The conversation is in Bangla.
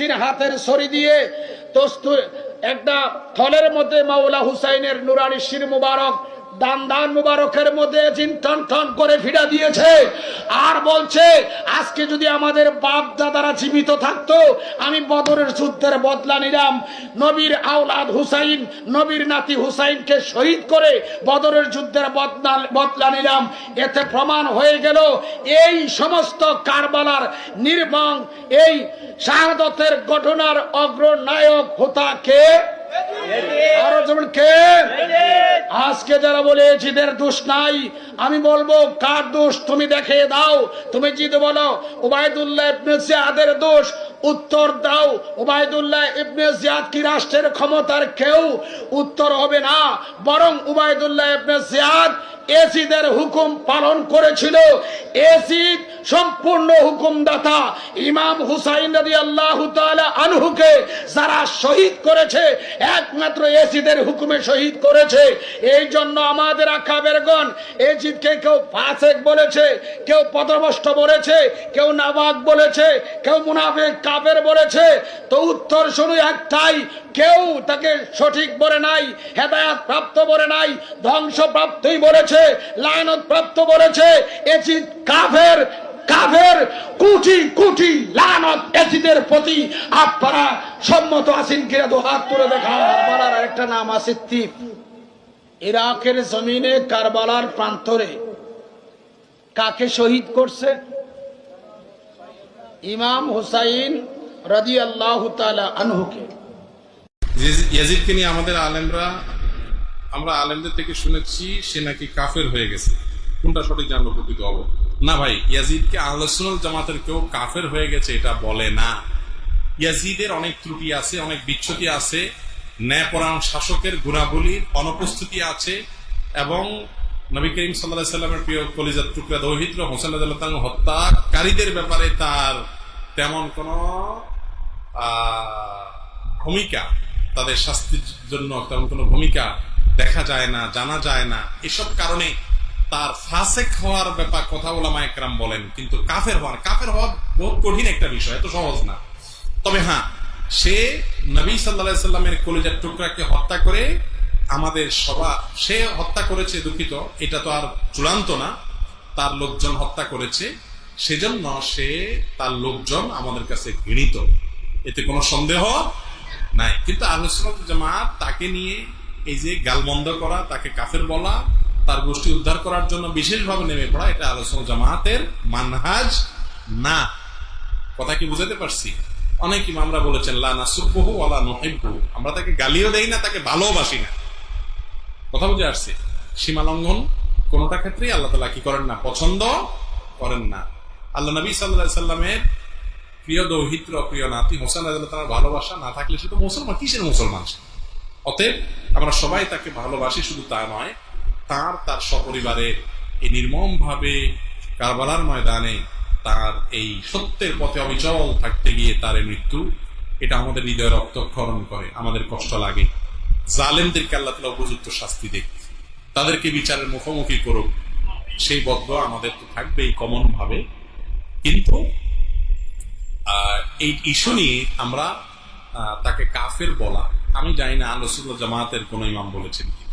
মিসকিন হাতের সরি দিয়ে তস্তু একটা থলের মধ্যে মাওলা হুসাইনের নুরানি শির মুবারক দান দান মুবারকের মধ্যে টন করে ফিরা দিয়েছে। আর বলছে, আজকে যদি আমাদের বাপ দাদারা জীবিত থাকতো, আমি বদরের বদলা নিলাম। নবীর আওলাদ হুসাইন, নবীর নাতি হুসাইনকে শহীদ করে বদরের যুদ্ধের বদলা বদলা নিলাম। এতে প্রমাণ হয়ে গেল, এই সমস্ত কারবালার নির্মম এই শাহাদতের ঘটনার অগ্রনায়ক হোতা কে? আজকে যারা বলে জিদের দোষ নাই, আমি বলব, কার দোষ তুমি দেখে দাও, তুমি জিদ বলো। ওবায়দুল্লাহ ইবনে দোষ, উত্তর দাও। ওবায়দুল্লাহ ইবনে জিয়াদ কি রাষ্ট্রের ক্ষমতার কেউ? উত্তর হবে না। বরং ওবায়দুল্লাহ ইবনে জিয়াদ এসিদের হুকুম পালন করেছিল। এসিদ সম্পূর্ণ হুকুমদাতা ইমাম হুসাইন রাজি আল্লাহ আনহুকে যারা শহীদ করেছে, একমাত্র এসিদের হুকুমে শহীদ করেছে। এই জন্য আমাদের আকাবেরগণ এজিদকে কেউ ফাসেক বলেছে, কেউ পদভষ্ট বলেছে, কেউ নাবাক বলেছে, কেউ মুনাফিক কাবের বলেছে। তো উত্তর শুধু একটাই কেউ তাকে সঠিক বলে নাই হেদায়াত প্রাপ্ত বলে নাই, ধ্বংসপ্রাপ্তই বলেছে লায়নত প্রাপ্ত বলেছে, এজিদ কাফের কাফের কোটি কোটি লানত এজিদের প্রতি আপনারা সম্মত আছেন কিনা? দু হাত তুলে দেখা একটা নাম আছে তিপ ইরাকের জমিনে কারবালার প্রান্তরে কাকে শহীদ করছে? ইমাম হুসাইন রাজি আল্লাহ আনহুকে। ইয়াজিদকে নিয়ে আমাদের আলেমরা আমরা আলেমদের থেকে শুনেছি সে নাকি কাফের হয়ে গেছে। কোনটা সঠিক জানলো প্রকৃত হব? না ভাই, ইয়াজিদকে আলোচনাল জামাতের কেউ কাফের হয়ে গেছে এটা বলে না। ইয়াজিদের অনেক ত্রুটি আছে, অনেক বিচ্ছুতি আছে, ন্যায়পরায়ণ শাসকের গুণাবলীর অনুপস্থিতি আছে এবং নবী করিম সাল্লাহ সাল্লামের প্রিয় কলিজার টুকরা দৌহিত্র হোসেন হত্যাকারীদের ব্যাপারে তার তেমন কোনো ভূমিকা তাদের শাস্তির জন্য তেমন কোনো ভূমিকা দেখা যায় না, জানা যায় না। এসব কারণে তার ফাসেক হওয়ার ব্যাপার কথা ওলামা একরাম বলেন, কিন্তু কাফের হওয়ার, কাফের হওয়া বহু কঠিন একটা বিষয়, এত সহজ না। তবে হ্যাঁ সে নবী সাল্লা সাল্লামের কলিজার টুকরাকে হত্যা করে আমাদের সভা সে হত্যা করেছে দুঃখিত, এটা তো আর চূড়ান্ত না, তার লোকজন হত্যা করেছে, সেজন্য সে তার লোকজন আমাদের কাছে ঘৃণিত। এতে কোনো সন্দেহ নাই। কিন্তু আলোচনা জামাত তাকে নিয়ে এই যে গালবন্ধ করা, তাকে কাফের বলা, তার গোষ্ঠী উদ্ধার করার জন্য বিশেষভাবে নেমে পড়া, এটা আলোচনা জামাতের মানহাজ না। কথা কি বুঝাতে পারছি? অনেক ইমামরা বলেছেন, লা নাসুব্বহু ওয়ালা নুহিব্বু। আমরা তাকে গালিও দেই না, তাকে ভালোবাসি না। কথা বুঝে আসছে? সীমা লঙ্ঘন কোনটা ক্ষেত্রেই আল্লাহ তালা কি করেন না, পছন্দ করেন না। আল্লাহ নবী সাল্লাহ সাল্লামের প্রিয় দৌহিত্র, প্রিয় নাতি হোসেন তার ভালোবাসা না থাকলে সে তো মুসলমান, কিসের মুসলমান অতএব আমরা সবাই তাকে ভালোবাসি, শুধু তা নয়, তার তার সপরিবারে এই নির্মম ভাবে কারবালার ময়দানে তার এই সত্যের পথে অবিচল থাকতে গিয়ে তার মৃত্যু, এটা আমাদের হৃদয় রক্তক্ষরণ করে, আমাদের কষ্ট লাগে। জালেমদেরকে আল্লাহ তালা উপযুক্ত শাস্তি দেখ তাদেরকে বিচারের মুখোমুখি করুক। সেই বদ্ধ আমাদের তো থাকবেই কমন ভাবে কিন্তু এই ইস্যু নিয়ে আমরা তাকে কাফের বলা। আমি জানি না আলোচনা জামাতের কোন ইমাম বলেছেন কি।